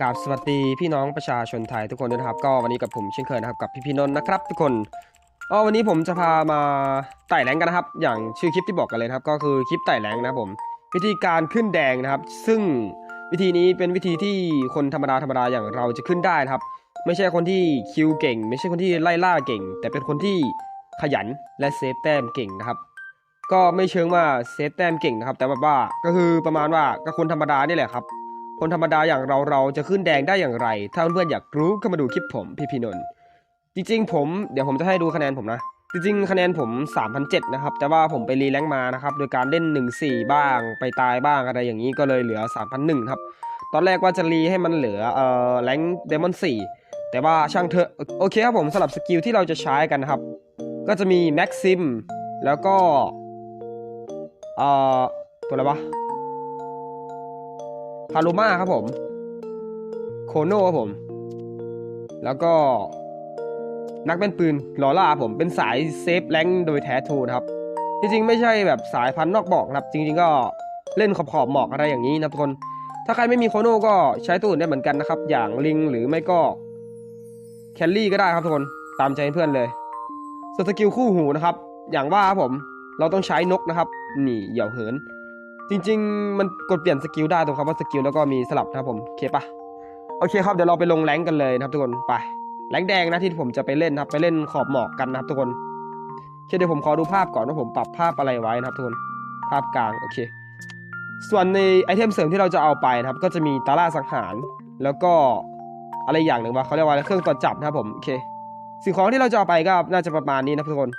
กราบสวัสดีพี่น้องประชาชนไทยทุกคนด้วยนะครับ ก็วันนี้กับผมเช่นเคยนะครับกับพี่พี่นนท์นะครับ ทุกคนก็วันนี้ผมจะพามาไต่แรงกันนะครับ อย่างชื่อคลิปที่บอกกันเลยครับ ก็คือคลิปไต่แรงนะครับผมวิธีการขึ้นแดงนะครับ ซึ่งวิธีนี้เป็นวิธีที่คนธรรมดาธรรมดาอย่างเราจะขึ้นได้นะครับ ไม่ใช่คนที่คิวเก่ง ไม่ใช่คนที่ไล่ล่าเก่ง แต่เป็นคนที่ขยันและเซฟแต้มเก่งนะครับ ก็ไม่เชิงว่าเซฟแต้มเก่งนะครับ แต่แบบว่าก็คือประมาณว่าก็คนธรรมดานี่แหละครับ คนธรรมดาอย่างเราเราจะขึ้นแดงได้อย่างไร ถ้าเพื่อนอยากรู้ก็มาดูคลิปผมพี่พีนนท์จริงๆ ผมเดี๋ยวผมจะให้ดูคะแนนผมนะ จริงๆ คะแนนผม 3,007นะครับ แต่ว่าผมไปรีแรงมานะครับ โดยการเล่น 1-4 บ้าง ไปตายบ้างอะไรอย่างนี้ก็เลยเหลือ 3,001ครับ ตอนแรกว่าจะรีให้มันเหลือเอ่อแรงเดมอน4แต่ว่าช่างเถอะโอเคครับผมสำหรับสกิลที่เราจะใช้กันครับ ก็จะมีแม็กซิมแล้วก็เอ่อตัวอะไรวะ พาโลมาครับผม โคโน่ครับผม แล้วก็นักเป็นปืนลอล่าผมเป็นสายเซฟแรงโดยแท้ทูนะครับ จริงๆ ไม่ใช่แบบสายพันธุ์นอกบอกนะครับ จริง ๆ ก็เล่นขอบขอบหมอกอะไรอย่างนี้นะทุกคน ถ้าใครไม่มีโคโน่ก็ใช้ตัวอื่นได้เหมือนกันนะครับ อย่างลิงหรือไม่ก็แคลรี่ก็ได้ครับทุกคนตามใจเพื่อนเลยสสกิลคู่หูนะครับ อย่างว่าครับผม เราต้องใช้นกนะครับ นี่เหยี่ยวเหิน จริง ๆ มันกดเปลี่ยนสกิลได้ตรงคำว่าสกิลแล้วก็มีสลับนะครับผมโอเคปะโอเคครับเดี๋ยวเราไปลงแรงกันเลยนะครับทุกคนไปแรงแดงนะที่ผมจะไปเล่นนะครับไปเล่นขอบหมอกกันนะครับทุกคนโอเคเดี๋ยวผมขอดูภาพก่อนว่าผมปรับภาพอะไรไว้นะครับทุกคนภาพกลางโอเค ส่วนในไอเทมเสริมที่เราจะเอาไปนะครับ ก็จะมีตาล่าสังหาร แล้วก็อะไรอย่างหนึ่งว่าเขาเรียกว่าเครื่องตรวจจับนะครับผมโอเค สิ่งของที่เราจะเอาไปก็น่าจะประมาณนี้นะครับทุกคน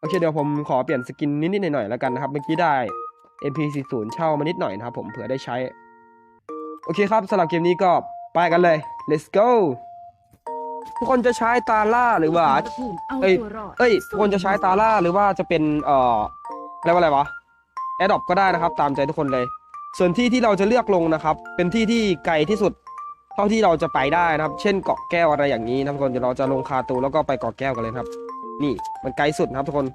โอเคเดี๋ยวผมขอเปลี่ยนสกินนิดๆหน่อยๆแล้วกันนะครับเมื่อกี้ได้ MP40 เช่ามานิดหน่อยนะครับผมเผื่อได้ใช้ โอเคครับสำหรับเกมนี้ก็ไปกันเลย let's go ทุกคนจะใช้ตาล่าหรือว่า เอ้ยเอ้ยทุกคนจะใช้ตาล่าหรือว่าจะเป็นเอ่อเรียกว่าอะไรวะแอดดอปก็ได้นะครับ ตามใจทุกคนเลย ส่วนที่ที่เราจะเลือกลงนะครับ เป็นที่ที่ไกลที่สุด เท่าที่เราจะไปได้นะครับ เช่นเกาะแก้วอะไรอย่างนี้นะทุกคนเดี๋ยวเราจะลงคาตูแล้วก็ไปเกาะแก้วกันเลยครับ นี่มันไกลสุดนะครับทุกคน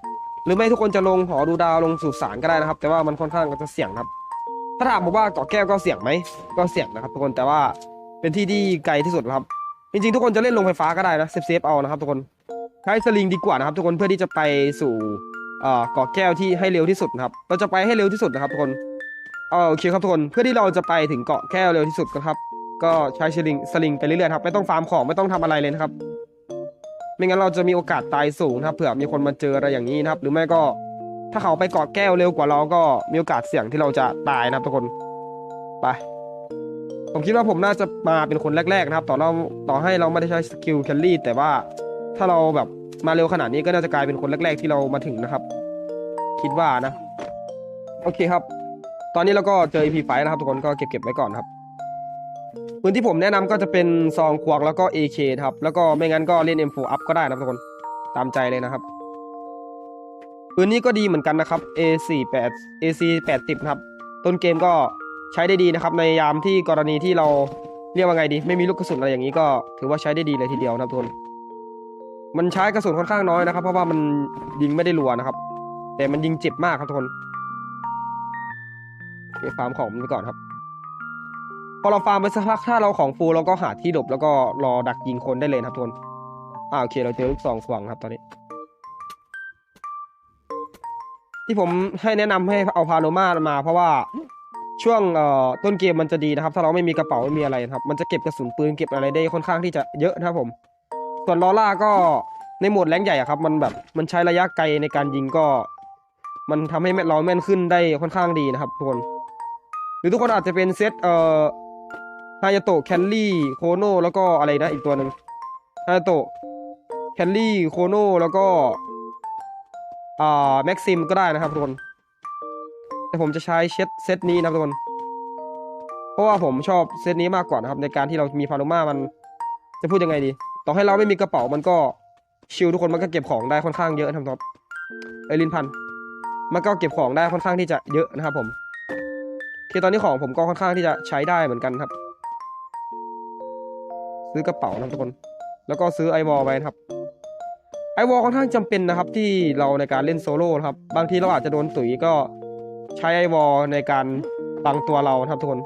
หรือไม่ทุกคนจะลงหอดูดาวลงสุสานก็ได้นะครับ แต่ว่ามันค่อนข้างจะเสี่ยงครับ ถ้าถามผมว่าเกาะแก้วก็เสี่ยงไหมก็เสี่ยงนะครับ ทุกคนแต่ว่าเป็นที่ที่ไกลที่สุดครับ จริงๆ ทุกคนจะเล่นลงไฟฟ้าก็ได้นะเซฟเซฟเอานะครับ ทุกคนใช้สลิงดีกว่านะครับ ทุกคนเพื่อที่จะไปสู่เกาะแก้วที่ให้เร็วที่สุดนะครับ เราจะไปให้เร็วที่สุดนะครับทุกคนเออโอเคครับทุกคนเพื่อที่เราจะไปถึงเกาะแก้วเร็วที่สุดนะครับ ก็ใช้สลิงสลิงไปเรื่อยๆครับไม่ต้องฟาร์มของไม่ต้องทำอะไรเลยนะครับ ไม่งั้นเราจะมีโอกาสตายสูงนะครับเผื่อมีคนมาเจออะไรอย่างนี้นะครับ หรือไม่ก็ถ้าเขาไปเกาะแก้วเร็วกว่าเราก็มีโอกาสเสี่ยงที่เราจะตายนะครับทุกคนไปผมคิดว่าผมน่าจะมาเป็นคนแรกๆนะครับ ต่อเราต่อให้เราไม่ได้ใช้สกิลแคลรี่แต่ว่าถ้าเราแบบมาเร็วขนาดนี้ก็น่าจะกลายเป็นคนแรก ๆ ที่เรามาถึงนะครับ คิดว่านะ โอเคครับ ตอนนี้เราก็เจอ EP ไฟนะครับทุกคนก็เก็บๆไว้ก่อนครับ ปืนที่ผมแนะนำก็จะเป็นซองควงแล้วก็ AK ครับ แล้วก็ไม่งั้นก็เล่น M4 up ก็ได้นะทุกคนตามใจเลยนะครับปืนนี้ก็ดีเหมือนกันนะครับ A48 AC80 ครับ ต้นเกมก็ใช้ได้ดีนะครับ ในยามที่กรณีที่เราเรียกว่าไงดี ไม่มีลูกกระสุนอะไรอย่างนี้ก็ถือว่าใช้ได้ดีเลยทีเดียวนะครับทุกคนมันใช้กระสุนค่อนข้างน้อยนะครับ เพราะว่ามันยิงไม่ได้รัวนะครับ แต่มันยิงเจ็บมากครับทุกคนเก็บฟาร์มของมันไปก่อนครับ พอเราฟาร์มไปสักพักถ้าเราของฟูลเราก็หาที่หลบแล้วก็รอดักยิงคนได้เลยครับทุกคนอ่าโอเคเราเจอลูกซองสว่างครับตอนนี้ ที่ผมให้แนะนำให้เอาพาโลมามา เพราะว่าช่วงเอ่อต้นเกมมันจะดีนะครับ ถ้าเราไม่มีกระเป๋าไม่มีอะไรนะครับ มันจะเก็บกระสุนปืนเก็บอะไรได้ค่อนข้างที่จะเยอะนะครับผม ส่วนลอล่าก็ในโหมดแรงใหญ่อะครับ มันแบบมันใช้ระยะไกลในการยิงก็ มันทำให้แม่เราแม่นขึ้นได้ค่อนข้างดีนะครับทุกคน หรือทุกคนอาจจะเป็นเซตเอ่อ ฮายาโตะแคนลี่โคโนแล้วก็อะไรนะอีกตัวหนึ่งฮายาโตะแคนลี่โคโนแล้วก็อ่าแม็กซิมก็ได้นะครับทุกคน แต่ผมจะใช้เซตเซตนี้นะครับทุกคน เพราะว่าผมชอบเซตนี้มากกว่านะครับ ในการที่เรามีพาโลมามันจะพูดยังไงดี ต่อให้เราไม่มีกระเป๋ามันก็ชิลทุกคนมันก็เก็บของได้ค่อนข้างเยอะนะครับเอยลินพันมันก็เก็บของได้ค่อนข้างที่จะเยอะนะครับผมคือตอนนี้ของผมก็ค่อนข้างที่จะใช้ได้เหมือนกันครับ ซื้อกระเป๋านะทุกคน แล้วก็ซื้อไอวอลไว้นะครับไอวอลค่อนข้างจำเป็นนะครับที่เราในการเล่นโซโล่นะครับบางทีเราอาจจะโดนตุ๋ยก็ใช้ไอวอลในการบังตัวเราครับทุกคน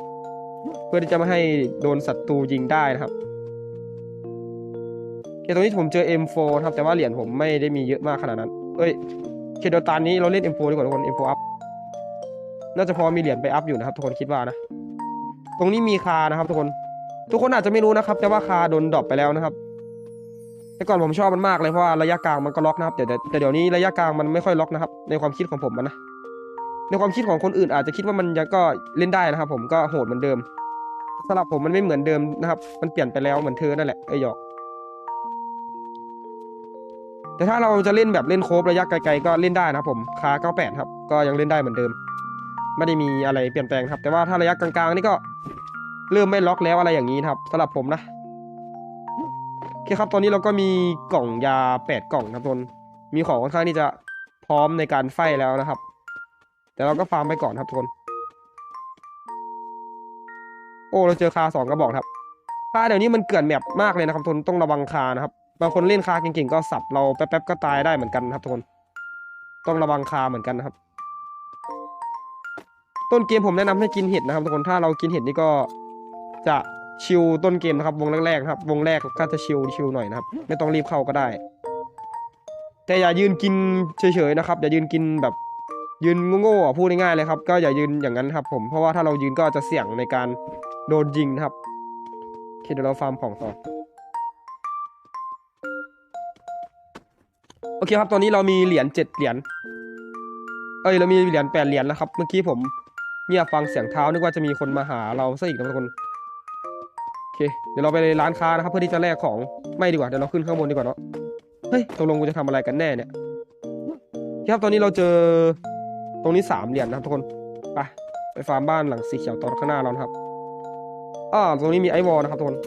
เพื่อที่จะไม่ให้โดนศัตรูยิงได้นะครับเคตรงนี้ผมเจอ M4 นะครับแต่ว่าเหรียญผมไม่ได้มีเยอะมากขนาดนั้น เอ้ยเคเดี๋ยวตอนนี้เราเล่น M4 ดีกว่าทุกคน M4 อัพน่าจะพอมีเหรียญไปอัพอยู่นะครับทุกคนคิดว่านะ ตรงนี้มีคานะครับทุกคน ทุกคนอาจจะไม่รู้นะครับ แต่ว่าคาโดนดรอปไปแล้วนะครับ แต่ก่อนผมชอบมันมากเลยเพราะว่าระยะกลางมันก็ล็อกนะครับแต่แต่แต่เดี๋ยวนี้ระยะกลางมันไม่ค่อยล็อกนะครับ ในความคิดของผมอะนะในความคิดของคนอื่นอาจจะคิดว่ามันยังก็เล่นได้นะครับ ผมก็โหดเหมือนเดิมสำหรับผมมันไม่เหมือนเดิมนะครับ มันเปลี่ยนไปแล้วเหมือนเธอนั่นแหละไอ้หยอก แต่ถ้าเราจะเล่นแบบเล่นโคฟระยะไกลๆก็เล่นได้นะครับผมคา98ครับ ก็ยังเล่นได้เหมือนเดิม ไม่ได้มีอะไรเปลี่ยนแปลงครับ แต่ว่าถ้าระยะกลางๆนี่ก็ เริ่มไม่ล็อกแล้วอะไรอย่างนี้นะครับสำหรับผมนะโอเคครับตอนนี้เราก็มีกล่องยา 8 กล่องครับทุนมีของค่อนข้างที่จะพร้อมในการไฟแล้วนะครับ แต่เราก็ฟาร์มไปก่อนครับทุกคน โอ้เราเจอคาสองกระบอกครับคาเดี๋ยวนี้มันเกลื่อนแมปมากเลยนะครับทุนต้องระวังคานะครับบางคนเล่นคาเก่งๆก็สับเราแป๊บๆก็ตายได้เหมือนกันครับทุกคน ต้องระวังคาเหมือนกันนะครับ ต้นเกมผมแนะนำให้กินเห็ดนะครับทุกคนถ้าเรากินเห็ดนี่ก็ จะชิลต้นเกมนะครับ วงแรกๆครับ วงแรกก็จะชิลชิลหน่อยนะครับ ไม่ต้องรีบเข้าก็ได้ แต่อย่ายืนกินเฉยๆนะครับ อย่ายืนกินแบบยืนโง่ๆพูดง่ายๆเลยครับ ก็อย่ายืนอย่างนั้นครับ ผมเพราะว่าถ้าเรายืนก็จะเสี่ยงในการโดนยิงนะครับโอเคเดี๋ยวเราฟาร์มของต่อโอเคครับ ตอนนี้เรามีเหรียญเจ็ดเหรียญ เอ้ย เรามีเหรียญแปดเหรียญแล้วครับ เมื่อกี้ผมเงียบฟังเสียงเท้านึกว่าจะมีคนมาหาเราซะอีกนะทุกคน อเคเดี๋ยวเราไปร้านค้านะครับเพื่อที่จะแลกของไม่ดีกว่าเดี๋ยวเราขึ้นข้างบนดีกว่าเนาะเฮ้ยตกลงกูจะทำอะไรกันแน่เนี่ยครับตอนนี้เราเจอตรงนี้สามเหรียญนะครับทุกคนไปไปฟาร์มบ้านหลังสีเขียวตอนข้างหน้าเราครับอ่าตรงนี้มีไอวอลนะครับทุกคน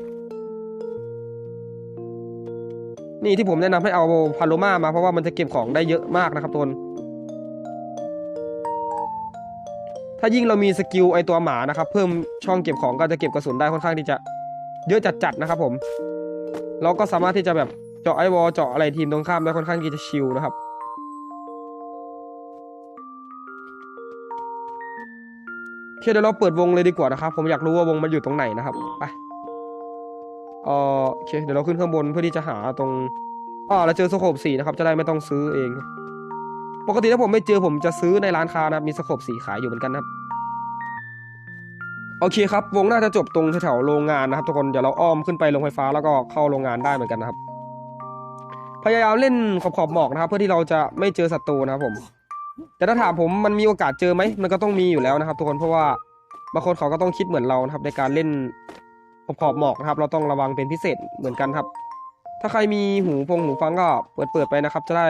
นี่ที่ผมแนะนำให้เอาพาโลมามาเพราะว่ามันจะเก็บของได้เยอะมากนะครับทุกคนถ้ายิ่งเรามีสกิลไอตัวหมานะครับ เพิ่มช่องเก็บของก็จะเก็บกระสุนได้ค่อนข้างที่จะ เยอะจัดๆนะครับผม เราก็สามารถที่จะแบบเจาะไอวอลเจาะอะไรทีมตรงข้ามได้ค่อนข้างที่จะชิลนะครับเคเดี๋ยวเราเปิดวงเลยดีกว่านะครับ ผมอยากรู้ว่าวงมันอยู่ตรงไหนนะครับไปเออโอเคเดี๋ยวเราขึ้นข้างบนเพื่อที่จะหาตรงอ๋อเราเจอสโคปสีนะครับ จะได้ไม่ต้องซื้อเอง ปกติถ้าผมไม่เจอผมจะซื้อในร้านค้านะครับมีสโคปสีขายอยู่เหมือนกันนะครับ โอเคครับ วงน่าจะจบตรงแถวโรงงานนะครับทุกคนเดี๋ยวเราอ้อมขึ้นไปโรงไฟฟ้าแล้วก็เข้าโรงงานได้เหมือนกันนะครับ พยายามเล่นขอบๆหมอกนะครับ เพื่อที่เราจะไม่เจอศัตรูนะครับผม แต่ถ้าถามผมมันมีโอกาสเจอไหมมันก็ต้องมีอยู่แล้วนะครับ ทุกคนเพราะว่าบางคนเขาก็ต้องคิดเหมือนเรานะครับ ในการเล่นขอบขอบหมอกนะครับ เราต้องระวังเป็นพิเศษเหมือนกันครับ ถ้าใครมีหูพงหูฟังก็เปิดเปิดไปนะครับ จะได้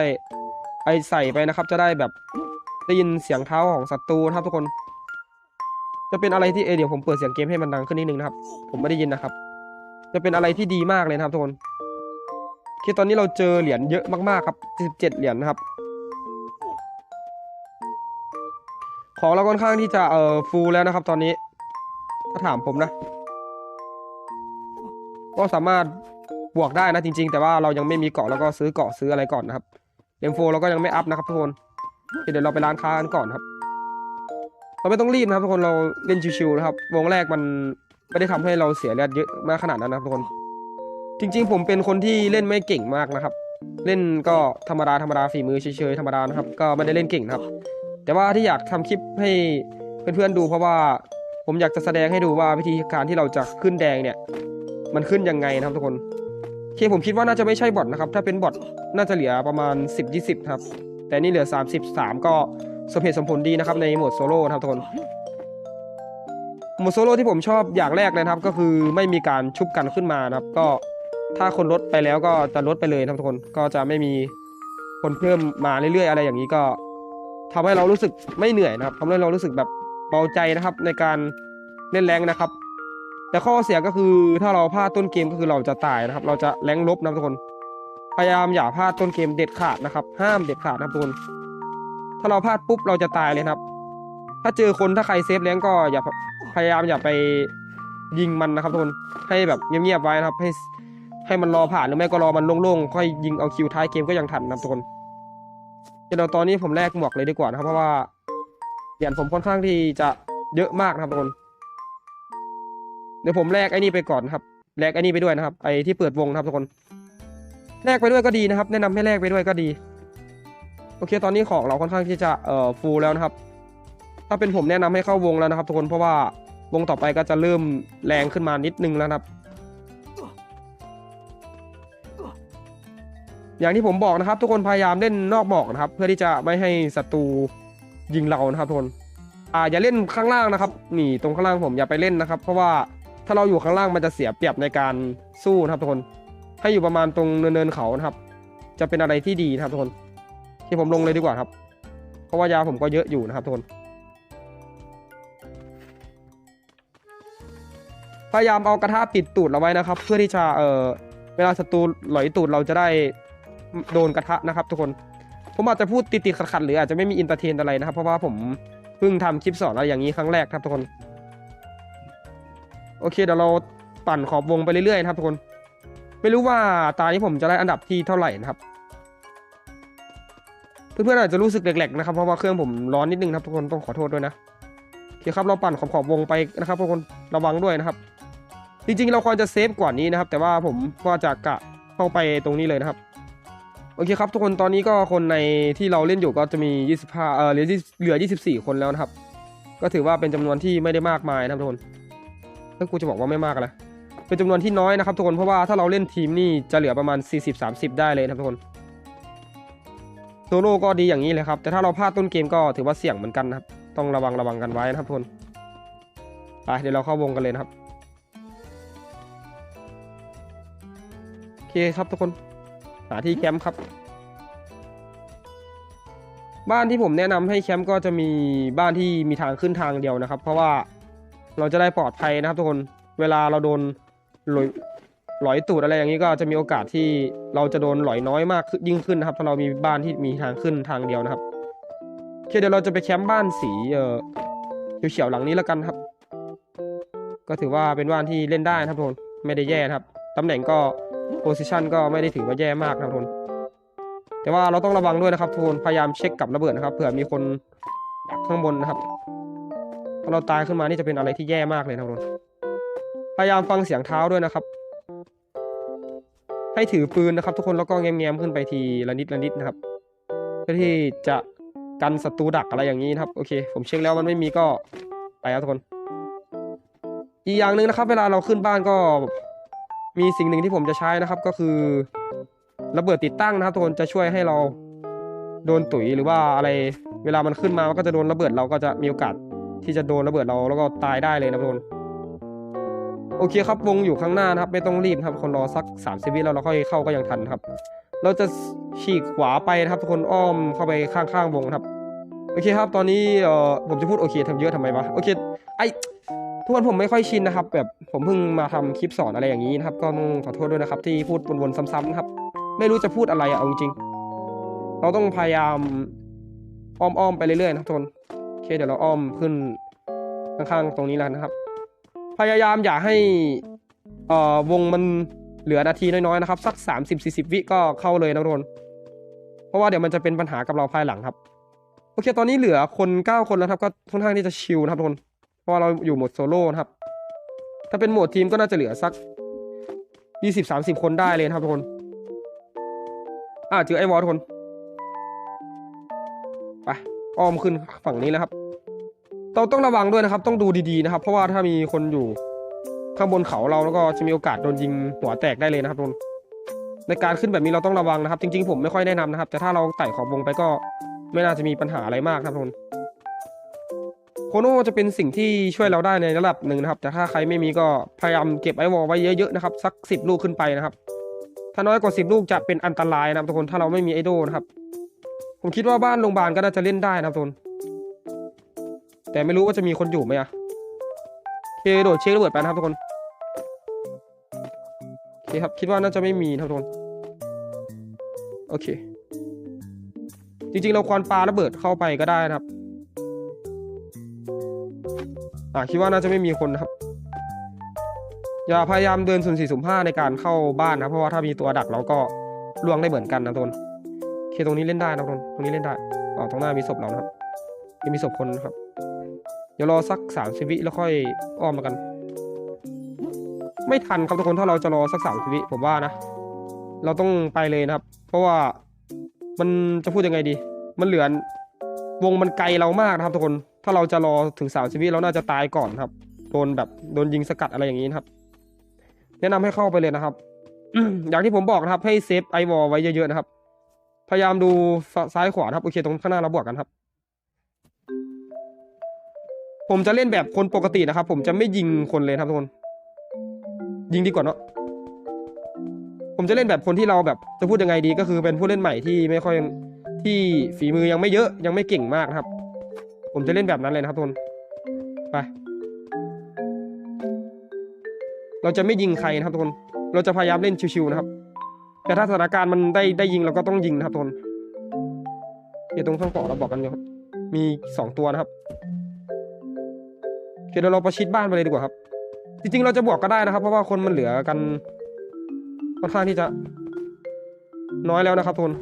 ไอใส่ไปนะครับ จะได้แบบได้ยินเสียงเท้าของศัตรูนะครับทุกคน จะเป็นอะไรที่เอเดี๋ยวผมเปิดเสียงเกมให้มันดังขึ้นนิดนึงนะครับ ผมไม่ได้ยินนะครับ จะเป็นอะไรที่ดีมากเลยนะครับทุกคนโอตอนนี้เราเจอเหรียญเยอะมากๆครับ17เหรียญนะครับ ของเราค่อนข้างที่จะเอ่อฟูลแล้วนะครับ ตอนนี้ ถ้าถามผมนะ ก็สามารถบวกได้นะจริง ๆ แต่ว่าเรายังไม่มีเกาะแล้วก็ซื้อเกาะซื้ออะไรก่อนนะครับเอ็มโฟเราก็ยังไม่อัพนะครับทุกคนเดี๋ยวเราไปร้านค้ากันก่อนครับ เราไม่ต้องรีบนะครับทุกคนเราเล่นชิวๆนะครับวงแรกมันไม่ได้ทำให้เราเสียเลือดเยอะมากขนาดนั้นนะครับทุกคน จริง ๆ ผมเป็นคนที่เล่นไม่เก่งมากนะครับ เล่นก็ธรรมดาธรรมดาฝีมือเฉยๆธรรมดานะครับ ก็ไม่ได้เล่นเก่งนะครับ แต่ว่าที่อยากทำคลิปให้เพื่อนๆดูเพราะว่าผมอยากจะแสดงให้ดูว่าวิธีการที่เราจะขึ้นแดงเนี่ย มันขึ้นยังไงนะครับทุกคนโอเคผมคิดว่าน่าจะไม่ใช่บอทนะครับ ถ้าเป็นบอทน่าจะเหลือประมาณ 10-20 ครับ แต่นี่เหลือ 33 ก็ สมเหตุสมผลดีนะครับในโหมดโซโล่นะครับทุกคนโหมดโซโล่ที่ผมชอบอย่างแรกเลยนะครับ ก็คือไม่มีการชุบกันขึ้นมานะครับ ก็ถ้าคนลดไปแล้วก็จะลดไปเลยนะครับทุกคนก็จะไม่มีคนเพิ่มมาเรื่อยๆ อะไรอย่างนี้ก็ทำให้เรารู้สึกไม่เหนื่อยนะครับทำให้เรารู้สึกแบบเบาใจนะครับ ในการเล่นแรงนะครับ แต่ข้อเสียก็คือถ้าเราพลาดต้นเกมก็คือเราจะตายนะครับ เราจะแรงลบนะครับทุกคน พยายามอย่าพลาดต้นเกมเด็ดขาดนะครับ ห้ามเด็ดขาดนะครับทุกคน ถ้าเราพลาดปุ๊บเราจะตายเลยครับ ถ้าเจอคนถ้าใครเซฟแรงก็อย่าพยายามอย่าไปยิงมันนะครับทุกคนให้แบบเงียบๆไว้นะครับ ให้ให้มันรอผ่านหรือไม่ก็รอมันโล่งๆค่อยยิงเอาคิวท้ายเกมก็ยังทันนะครับทุกคนเดี๋ยวตอนนี้ผมแลกหมวกเลยดีกว่านะครับ เพราะว่าเหรียญผมค่อนข้างที่จะเยอะมากนะครับทุกคนเดี๋ยวผมแลกไอ้นี่ไปก่อนครับแลกไอ้นี่ไปด้วยนะครับไอ้ที่เปิดวงนะครับทุกคนแลกไปด้วยก็ดีนะครับ แนะนำให้แลกไปด้วยก็ดี โอเคตอนนี้ของเราค่อนข้างที่จะเอ่อฟูลแล้วนะครับ ถ้าเป็นผมแนะนำให้เข้าวงแล้วนะครับ ทุกคนเพราะว่าวงต่อไปก็จะเริ่มแรงขึ้นมานิดนึงแล้วนะครับ อย่างที่ผมบอกนะครับ ทุกคนพยายามเล่นนอกบอกนะครับ เพื่อที่จะไม่ให้ศัตรูยิงเรานะครับทุกคนอ่าอย่าเล่นข้างล่างนะครับ นี่ตรงข้างล่างผมอย่าไปเล่นนะครับ เพราะว่าถ้าเราอยู่ข้างล่างมันจะเสียเปรียบในการสู้นะครับทุกคน ให้อยู่ประมาณตรงเนินๆเขานะครับ จะเป็นอะไรที่ดีนะครับทุกคน ที่ผมลงเลยดีกว่าครับ เพราะว่ายาผมก็เยอะอยู่นะครับทุกคน พยายามเอากระทะปิดตูดเราไว้นะครับ เพื่อที่จะเอ่อเวลาศัตรูหลอยตูดเราจะได้โดนกระทะนะครับ ทุกคน ผมอาจจะพูดติดๆขัดๆหรืออาจจะไม่มีอินเตอร์เทนอะไรนะครับ เพราะว่าผมเพิ่งทำคลิปสอนอะไรอย่างนี้ครั้งแรกครับทุกคน โอเคเดี๋ยวเราปั่นขอบวงไปเรื่อยๆนะครับทุกคน ไม่รู้ว่าตานี้ผมจะได้อันดับที่เท่าไหร่นะครับ เพื่อนๆอาจจะรู้สึกแหลกๆนะครับเพราะว่าเครื่องผมร้อนนิดนึงครับทุกคนต้องขอโทษด้วยนะโอเคครับเราปั่นขอบขอบวงไปนะครับทุกคนระวังด้วยนะครับ จริงๆเราควรจะเซฟกว่านี้นะครับ แต่ว่าผมก็จะกะเข้าไปตรงนี้เลยนะครับโอเคครับทุกคนตอนนี้ก็คนในที่เราเล่นอยู่ก็จะมี 25เออเหลือเหลือ 24 คนแล้วนะครับ ก็ถือว่าเป็นจำนวนที่ไม่ได้มากมายนะครับทุกคนถ้ากูจะบอกว่าไม่มากอะไรเป็นจำนวนที่น้อยนะครับทุกคนเพราะว่าถ้าเราเล่นทีมนี่จะเหลือประมาณ 40-30 ได้เลยนะครับทุกคน โซโล่ก็ดีอย่างนี้เลยครับ แต่ถ้าเราพลาดต้นเกมก็ถือว่าเสี่ยงเหมือนกันนะครับ ต้องระวังระวังกันไว้นะครับทุกคนไปเดี๋ยวเราเข้าวงกันเลยนะครับโอเคครับทุกคนหาที่แคมป์ครับ บ้านที่ผมแนะนำให้แคมป์ก็จะมีบ้านที่มีทางขึ้นทางเดียวนะครับ เพราะว่าเราจะได้ปลอดภัยนะครับทุกคนเวลาเราโดนหลอย หลอยตูดอะไรอย่างนี้ก็จะมีโอกาสที่เราจะโดนหลอยน้อยมากยิ่งขึ้นนะครับ ถ้าเรามีบ้านที่มีทางขึ้นทางเดียวนะครับโอเคเดี๋ยวเราจะไปแคมป์บ้านสีเออเขียวๆหลังนี้แล้วกันครับ ก็ถือว่าเป็นบ้านที่เล่นได้นะครับทุกคนไม่ได้แย่นะครับตำแหน่งก็โพซิชันก็ไม่ได้ถือว่าแย่มากนะครับทุกคนแต่ว่าเราต้องระวังด้วยนะครับทุกคนพยายามเช็คกับระเบิดนะครับเผื่อมีคนดักข้างบนนะครับถ้าเราตายขึ้นมานี่จะเป็นอะไรที่แย่มากเลยนะครับทุกคนพยายามฟังเสียงเท้าด้วยนะครับ ให้ถือปืนนะครับ ทุกคนแล้วก็แง้มๆขึ้นไปทีละนิดละนิดนะครับเพื่อที่จะกันศัตรูดักอะไรอย่างนี้นะครับโอเค ผมเช็คแล้วมันไม่มีก็ไปครับทุกคน อีกอย่างหนึ่งนะครับ เวลาเราขึ้นบ้านก็มีสิ่งหนึ่งที่ผมจะใช้นะครับ ก็คือระเบิดติดตั้งนะครับทุกคนจะช่วยให้เราโดนตุ๋ยหรือว่าอะไรเวลามันขึ้นมามันก็จะโดนระเบิดเราก็จะมีโอกาสที่จะโดนระเบิดเราแล้วก็ตายได้เลยนะทุกคน โอเคครับวงอยู่ข้างหน้านะครับ ไม่ต้องรีบครับคนรอสัก3ามสิบวิแล้วเราค่อยเข้าก็ยังทันครับ เราจะฉีกขวาไปนะครับคนอ้อมเข้าไปข้างๆวงครับ โอเคครับ ตอนนี้เอ่อผมจะพูดโอเคทำเยอะทำไมวะโอเคไอทุกคนผมไม่ค่อยชินนะครับ แบบผมเพิ่งมาทำคลิปสอนอะไรอย่างนี้นะครับก็ต้องขอโทษด้วยนะครับ ที่พูดวนๆซ้ำๆครับ ไม่รู้จะพูดอะไรอะเอาจริงเราต้องพยายามอ้อมๆไปเรื่อยๆนะครับทุกคนโอเคเดี๋ยวเราอ้อมขึ้นข้างๆตรงนี้แล้วนะครับ พยายามอย่าให้เอ่อวงมันเหลือนาทีน้อยๆนะครับ สัก 30-40 วิก็เข้าเลยนะทุกคน เพราะว่าเดี๋ยวมันจะเป็นปัญหากับเราภายหลังครับโอเค ตอนนี้เหลือคน 9 คนแล้วครับ ก็ค่อนข้างที่จะชิลนะครับทุกคน เพราะเราอยู่โหมดโซโล่นะครับ ถ้าเป็นโหมดทีมก็น่าจะเหลือสักยี่สิบสามสิบคนได้เลยนะครับทุกคน อ่าเจอไอ้วอลทุกคน ไป อ้อมขึ้นฝั่งนี้แล้วครับ เราต้องระวังด้วยนะครับ ต้องดูดีๆนะครับ เพราะว่าถ้ามีคนอยู่ข้างบนเขาเราแล้วก็จะมีโอกาสโดนยิงหัวแตกได้เลยนะครับทุกคนในการขึ้นแบบนี้เราต้องระวังนะครับ จริง ๆ ผมไม่ค่อยแนะนำนะครับ แต่ถ้าเราไต่ขอบวงไปก็ไม่น่าจะมีปัญหาอะไรมากนะครับทุกคนโคโน่จะเป็นสิ่งที่ช่วยเราได้ในระดับหนึ่งนะครับ แต่ถ้าใครไม่มีก็พยายามเก็บไอวอลไว้เยอะๆนะครับสักสิบลูกขึ้นไปนะครับ ถ้าน้อยกว่าสิบลูกจะเป็นอันตรายนะครับทุกคนถ้าเราไม่มีไอโดนะครับ ผมคิดว่าบ้านโรงพยาบาลก็น่าจะเล่นได้นะครับทุกคน แต่ไม่รู้ว่าจะมีคนอยู่ไหมอะโอเคโดดเช็คระเบิดไปนะครับทุกคนโอเคครับคิดว่าน่าจะไม่มีครับทุกคนโอเค จริงๆเราควรปาระเบิดเข้าไปก็ได้นะครับอ่าคิดว่าน่าจะไม่มีคนนะครับ อย่าพยายามเดินสุ่มสี่สุ่มห้าในการเข้าบ้านนะเพราะว่าถ้ามีตัวดักเราก็ล่วงได้เหมือนกันนะทุกคนโอเคตรงนี้เล่นได้นะทุกคนตรงนี้เล่นได้อ๋อตรงหน้ามีศพเรานะครับมีศพคนนะครับ เดี๋ยวรอสักสามสิบวิแล้วค่อยอ้อมมากัน ไม่ทันครับทุกคนถ้าเราจะรอสักสามสิบวิผมว่านะ เราต้องไปเลยนะครับ เพราะว่ามันจะพูดยังไงดี มันเหลือวงมันไกลเรามากนะครับทุกคน ถ้าเราจะรอถึงสามสิบวิเราน่าจะตายก่อนครับ โดนแบบโดนยิงสกัดอะไรอย่างนี้นะครับ แนะนำให้เข้าไปเลยนะครับ อย่างที่ผมบอกนะครับ ให้เซฟไอวอลไว้เยอะๆนะครับ พยายามดูซ้ายขวาครับ โอเคตรงข้างหน้าเราบวกกันครับ ผมจะเล่นแบบคนปกตินะครับ ผมจะไม่ยิงคนเลยครับทุกคน ยิงดีกว่าเนาะผมจะเล่นแบบคนที่เราแบบจะพูดยังไงดีก็คือเป็นผู้เล่นใหม่ที่ไม่ค่อยที่ฝีมือยังไม่เยอะยังไม่เก่งมากนะครับ ผมจะเล่นแบบนั้นเลยนะครับทุกคนไปเราจะไม่ยิงใครนะครับทุกคน เราจะพยายามเล่นชิวๆนะครับ แต่ถ้าสถานการณ์มันได้ได้ยิงเราก็ต้องยิงนะครับทุกคนเดี๋ยวตรงข้างเกาะเราบอกกันอยู่ครับมีสองตัวนะครับ เคเดี๋ยวเราประชิดบ้านไปเลยดีกว่าครับ จริงๆ เราจะบวกก็ได้นะครับ เพราะว่าคนมันเหลือกันค่อนข้างที่จะ น้อยแล้วนะครับทุกคน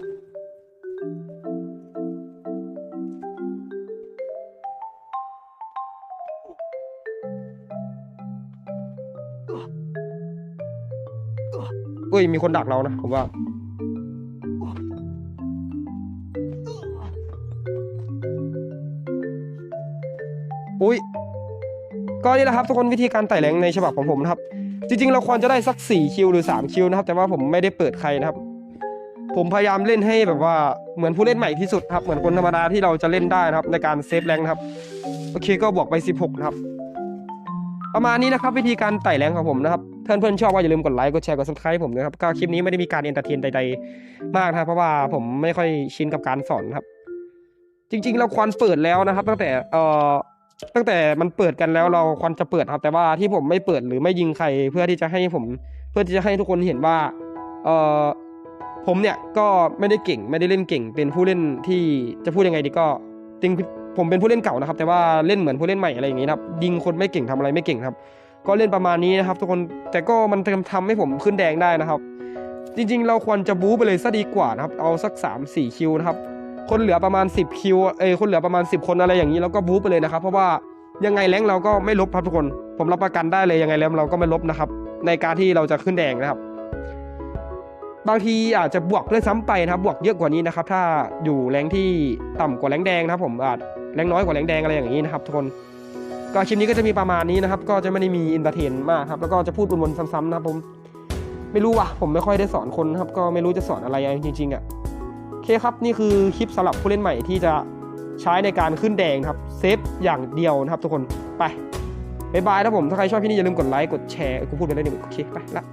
เอ้ยมีคนดักเรานะผมว่าอุ้ย ก็นี่แหละครับทุกคนวิธีการไต่แรงในฉบับของผมนะครับ จริง ๆ เราควรจะได้สัก 4 คิวหรือ 3 คิวนะครับ แต่ว่าผมไม่ได้เปิดใครนะครับ ผมพยายามเล่นให้แบบว่าเหมือนผู้เล่นใหม่ที่สุดครับ เหมือนคนธรรมดาที่เราจะเล่นได้นะครับ ในการเซฟแรงครับ โอเคก็บวกไป 16 นะครับ ประมาณนี้นะครับ วิธีการไต่แรงของผมนะครับเพื่อนๆชอบก็อย่าลืมกดไลค์กดแชร์กด subscribe ผมนะครับก็คลิปนี้ไม่ได้มีการเอนเตอร์เทนใดๆ มากนะเพราะว่าผมไม่ค่อยชินกับการสอนครับ จริง ๆ เราควรเปิดแล้วนะครับ ตั้งแต่เอ่อ ตั้งแต่มันเปิดกันแล้วเราควรจะเปิดครับ แต่ว่าที่ผมไม่เปิดหรือไม่ยิงใครเพื่อที่จะให้ผม เพื่อที่จะให้ทุกคนเห็นว่าเอ่อผมเนี่ยก็ไม่ได้เก่งไม่ได้เล่นเก่ง เป็นผู้เล่นที่จะพูดยังไงดีก็จริงผมเป็นผู้เล่นเก่านะครับ แต่ว่าเล่นเหมือนผู้เล่นใหม่อะไรอย่างนี้นะครับยิงคนไม่เก่งทำอะไรไม่เก่งครับ ก็เล่นประมาณนี้นะครับ ทุกคนแต่ก็มันทำให้ผมขึ้นแดงได้นะครับ จริง ๆ เราควรจะบู๊ไปเลยซะดีกว่านะครับ เอาสัก 3 4 คิวนะครับ คนเหลือประมาณ 10 คิวเอ้ยคนเหลือประมาณ 10 คนอะไรอย่างนี้แล้วก็บู๊ไปเลยนะครับ เพราะว่ายังไงแรงเราก็ไม่ลบครับทุกคน ผมรับประกันได้เลยยังไงแรงเราก็ไม่ลบนะครับ ในการที่เราจะขึ้นแดงนะครับ บางทีอาจจะบวกด้วยซ้ำไปนะครับ บวกเยอะกว่านี้นะครับ ถ้าอยู่แรงที่ต่ำกว่าแรงแดงนะครับ ผมอาจแรงน้อยกว่าแรงแดงอะไรอย่างนี้นะครับทุกคนก็คลิปนี้ก็จะมีประมาณนี้นะครับ ก็จะไม่ได้มีอินเตอร์เทนมากครับ แล้วก็จะพูดวนๆซ้ำๆนะครับผม ไม่รู้ว่ะ ผมไม่ค่อยได้สอนคนนะครับ ก็ไม่รู้จะสอนอะไรจริงๆอะ เคครับนี่คือคลิปสำหรับผู้เล่นใหม่ที่จะใช้ในการขึ้นแดงครับเซฟอย่างเดียวนะครับทุกคนไปบายบายนะผม ถ้าใครชอบพี่นี่อย่าลืมกดไลค์ กดแชร์ กูพูดไปแล้วนี่โอเค ไปละ